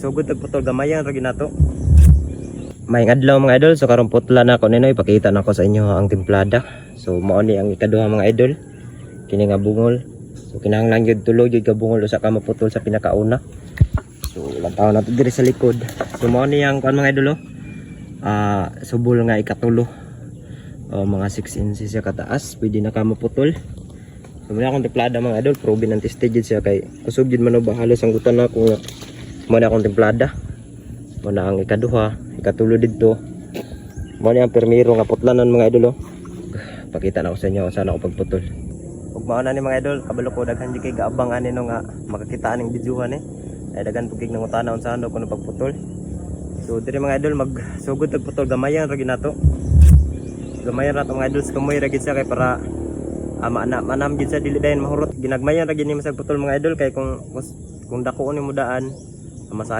sugod tagputol gamayan ra ginato. May adlaw mga idol, so karon putla na ako ninoy ipakita na ko sa inyo ang timplada. So mao ni ang ikaduha mga idol. Kini nga bungol. So kinahanglan gyud tulo gyud ka bungol usa ka maputol sa pinakauna. So lantaw na to diri sa likod. So mao ni ang kuan mga idol oh. Ah, subol nga ikatulo. Oh, mga 6 inches siya kataas, pwede na ka maputol. So muna akong templada mga idol, proven and tested siya kay kusog yun man o ba halos ang gutan na kung muna akong templada. Muna ang ikaduha, ikatulo dito. Muna ang permiro nga putlanan mga idol oh. Pakita na ko sa inyo kung saan ako pagputol. Ug mao na ni mga idol, kabalo ko daghan di kay gaabang ani no nga makakita aning bidyuhan eh. Ay daghan pugig nang utana unsa ano kuno pagputol. So diri mga idol magsugod tag putol gamayan ra ginato. Gamayan ra to mga idol sa kamoy ra gid kay para ama na manam gid sa dili dayon mahurot ginagmayan ra gid ni masag putol mga idol kay kung kung dako ni mo sama saya.